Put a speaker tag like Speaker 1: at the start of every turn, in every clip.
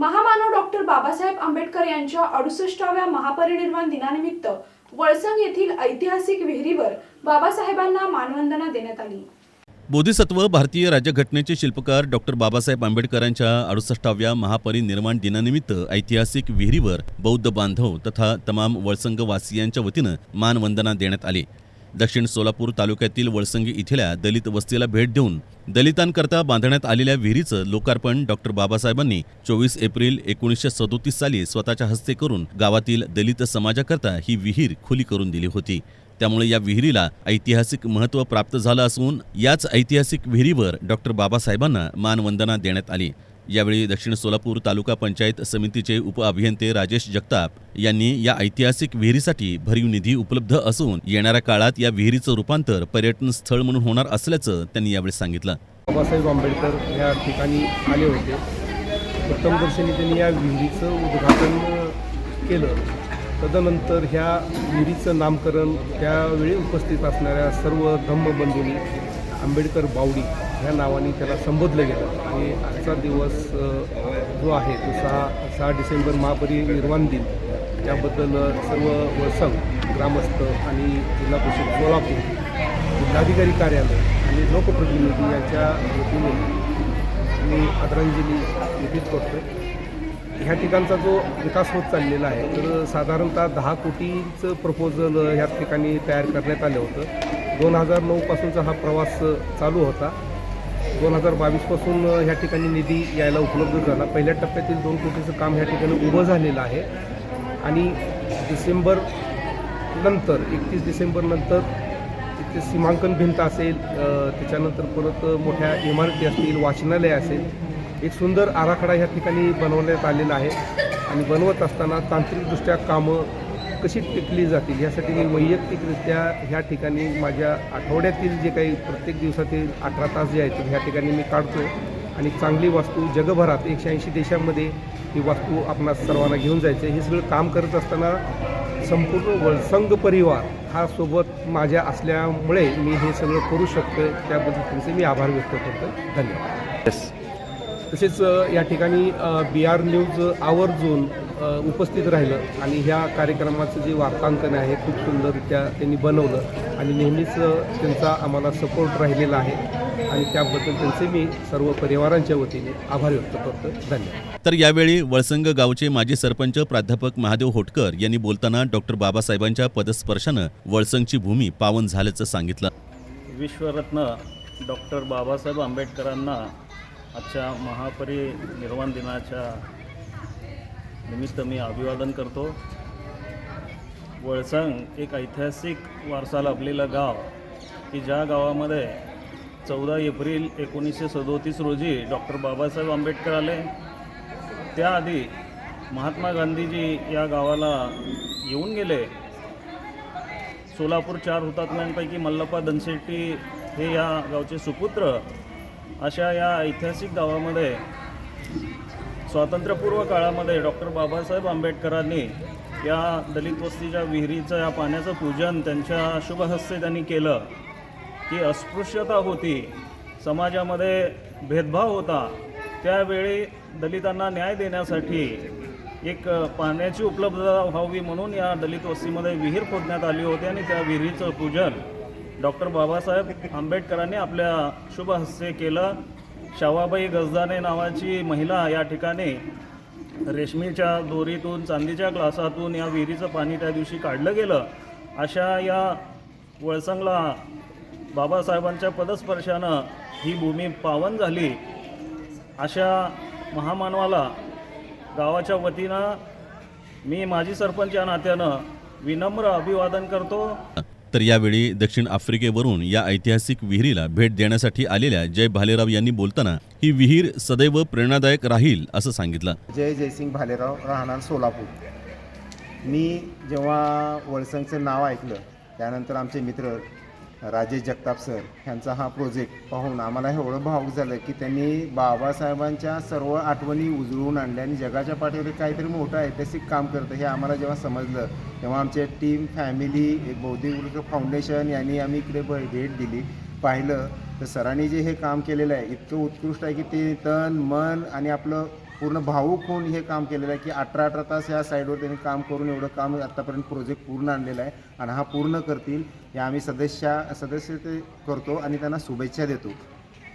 Speaker 1: महामानव डॉक्टर बाबासाहेब आंबेडकर यांच्या अडुसष्टाव्या महापरिनिर्वाण दिनानिमित्त वळसंग येथील ऐतिहासिक विहिरीवर बाबासाहेबांना मानवंदना देण्यात आली.
Speaker 2: बोधिसत्व भारतीय राज्यघटनेचे शिल्पकार डॉक्टर बाबासाहेब आंबेडकरांच्या अडुसष्टाव्या महापरिनिर्वाण दिनानिमित्त ऐतिहासिक विहिरीवर बौद्ध बांधव तथा तमाम वळसंगवासियांच्या वतीनं मानवंदना देण्यात आली. दक्षिण सोलापूर तालुक्यातील वळसंगी इथल्या दलित वस्तीला भेट देऊन दलितांकरता बांधण्यात आलेल्या विहिरीचं लोकार्पण डॉक्टर बाबासाहेबांनी चोवीस एप्रिल एकोणीसशे सदोतीस साली स्वतःच्या हस्ते करून गावातील दलित समाजाकरता ही विहीर खुली करून दिली होती. त्यामुळे या विहिरीला ऐतिहासिक महत्त्व प्राप्त झालं असून याच ऐतिहासिक विहिरीवर डॉक्टर बाबासाहेबांना मानवंदना देण्यात आली. यावेळी दक्षिण सोलापूर तालुका पंचायत समितीचे उपअभियंते राजेश जगताप यांनी या ऐतिहासिक विहिरीसाठी भरीव निधी उपलब्ध असून येणाऱ्या काळात या विहिरीचं रूपांतर पर्यटन स्थळ म्हणून होणार असल्याचं त्यांनी यावेळी सांगितलं.
Speaker 3: बाबासाहेब आंबेडकर या ठिकाणी आले होते. प्रथमदर्शनी त्यांनी या विहिरीचं उद्घाटन केलं. तदनंतर ह्या विहिरीचं नामकरण त्यावेळी उपस्थित असणाऱ्या सर्व धम्मबंधूंनी आंबेडकर बावडी ह्या नावाने त्याला संबोधलं गेलं. आणि आजचा दिवस जो आहे तो सहा सहा डिसेंबर महापरिनिर्वाण दिन. त्याबद्दल सर्व वळसंग ग्रामस्थ आणि जिल्हा परिषद सोलापूर जिल्हाधिकारी कार्यालय आणि लोकप्रतिनिधी यांच्या वतीने मी आदरांजली व्यतीत करतो ह्या ठिकाणचा जो विकास होत चाललेला आहे तर साधारणतः दहा कोटीचं प्रपोजल ह्या ठिकाणी तयार करण्यात आलं होतं. दोन हजार नऊपासूनचा हा प्रवास चालू होता. दोन हजार बावीसपासून ह्या ठिकाणी निधी यायला उपलब्ध झाला. पहिल्या टप्प्यातील दोन कोटीचं काम ह्या ठिकाणी उभं झालेलं आहे. आणि डिसेंबर नंतर एकतीस डिसेंबरनंतर तिथे सीमांकन भिंत असेल त्याच्यानंतर परत मोठ्या इमारती असतील वाचनालय असेल एक सुंदर आराखडा ह्या ठिकाणी बनवण्यात आलेला आहे. आणि बनवत असताना तांत्रिकदृष्ट्या कामं कशी टिकली जातील यासाठी मी वैयक्तिकरित्या ह्या ठिकाणी माझ्या आठवड्यातील जे काही प्रत्येक दिवसातील अठरा तास जे आहेत ह्या ठिकाणी मी काढतो. आणि चांगली वास्तू जगभरात एकशे ऐंशी देशांमध्ये ही वास्तू आपणा सर्वांना घेऊन जायचं हे सगळं काम करत असताना संपूर्ण वळसंग परिवार हा सोबत माझ्या असल्यामुळे मी हे सगळं करू शकतो त्याबद्दल तुमचे मी आभार व्यक्त करतो. धन्यवाद. तसेच या ठिकाणी बी आर न्यूज आवर्जून उपस्थित राहिलं आणि ह्या कार्यक्रमाचं जे वार्तांकन आहे खूप सुंदररित्या त्यांनी बनवलं आणि नेहमीच त्यांचा आम्हाला सपोर्ट राहिलेला आहे. आणि त्याबद्दल त्यांचे मी सर्व परिवारांच्या वतीने आभार व्यक्त करतो. धन्यवाद.
Speaker 2: तर यावेळी वळसंग गावचे माजी सरपंच प्राध्यापक महादेव होटकर यांनी बोलताना डॉक्टर बाबासाहेबांच्या पदस्पर्शानं वळसंगची भूमी पावन झाल्याचं सांगितलं.
Speaker 4: विश्वरत्न डॉक्टर बाबासाहेब आंबेडकरांना आजच्या महापरिनिर्वाण दिनाच्या निमित्त मी अभिवादन करतो. वळसंग एक ऐतिहासिक वारसा लाभलेलं गाव की ज्या गावामध्ये चौदा एप्रिल एकोणीसशे सदोतीस रोजी डॉक्टर बाबासाहेब आंबेडकर आले. त्याआधी महात्मा गांधीजी या गावाला येऊन गेले. सोलापूर चार हुतात्म्यांपैकी मल्लप्पा दनशेट्टी हे या गावचे सुपुत्र. अशा या ऐतिहासिक गावामध्ये स्वातंत्र्यपूर्व काळामध्ये डॉक्टर बाबासाहेब आंबेडकरांनी या दलित वस्तीच्या विहिरीचं या पाण्याचं पूजन त्यांच्या शुभहस्ते त्यांनी केलं. की अस्पृश्यता होती. समाजामध्ये भेदभाव होता. त्यावेळी दलितांना न्याय देण्यासाठी एक पाण्याची उपलब्धता व्हावी म्हणून या दलित वस्तीमध्ये विहीर खोदण्यात आली होती आणि त्या विहिरीचं पूजन डॉक्टर बाबासाहेब आंबेडकरांनी आपल्या शुभहस्ते केलं. शावाबाई गजदाने नावाची महिला या ठिकाणी रेशमीच्या दोरीतून चांदीच्या ग्लासातून या विहिरीचं पाणी त्या दिवशी काढलं गेलं. अशा या वळसंगला बाबासाहेबांच्या पदस्पर्शानं ही भूमी पावन झाली. अशा महामानवाला गावाच्या वतीनं मी माजी सरपंच या नात्यानं विनम्र अभिवादन करतो.
Speaker 2: तर यावेळी दक्षिण आफ्रिकेवरून या ऐतिहासिक विहिरीला भेट देण्यासाठी आलेल्या जय भालेराव यांनी बोलताना ही विहीर सदैव प्रेरणादायक राहील असं सांगितलं.
Speaker 5: जय जयसिंग भालेराव राहणार सोलापूर. मी जेव्हा वळसंगचं नाव ऐकलं त्यानंतर आमचे मित्र राजेश जगताप सर ह्यांचा हा प्रोजेक्ट पाहून आम्हाला एवढं भावूक झालं की त्यांनी बाबासाहेबांच्या सर्व आठवणी उजळून आणल्या आणि जगाच्या पाठीवर काहीतरी मोठं ऐतिहासिक काम करतं हे आम्हाला जेव्हा समजलं तेव्हा आमचे टीम फॅमिली एक बौद्धिक वृक्ष फाउंडेशन यांनी आम्ही इकडे भेट दिली पाहिलं. तर सरांनी जे हे काम केलेलं आहे इतकं उत्कृष्ट आहे की ते तन मन आणि आपलं पूर्ण भावूक होऊन हे काम केलेलं आहे की अठरा अठरा तास या साईडवर त्यांनी काम करून एवढं काम आत्तापर्यंत प्रोजेक्ट पूर्ण आणलेला आहे आणि हा पूर्ण करतील हे आम्ही सदस्य सदस्य ते करतो आणि त्यांना शुभेच्छा देतो.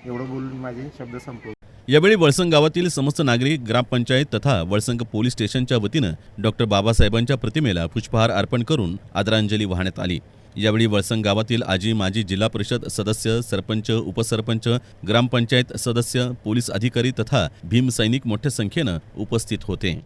Speaker 5: एवढं बोलून माझे शब्द संपतो
Speaker 2: यावेळी वळसंग गावातील समस्त नागरिक ग्रामपंचायत तथा वळसंग पोलीस स्टेशनच्या वतीनं डॉक्टर बाबासाहेबांच्या प्रतिमेला पुष्पहार अर्पण करून आदरांजली वाहण्यात आली. यावेळी वळसंग गावातील आजी माजी जिल्हा परिषद सदस्य सरपंच उपसरपंच ग्रामपंचायत सदस्य पोलीस अधिकारी तथा भीमसैनिक मोठ्या संख्येनं उपस्थित होते.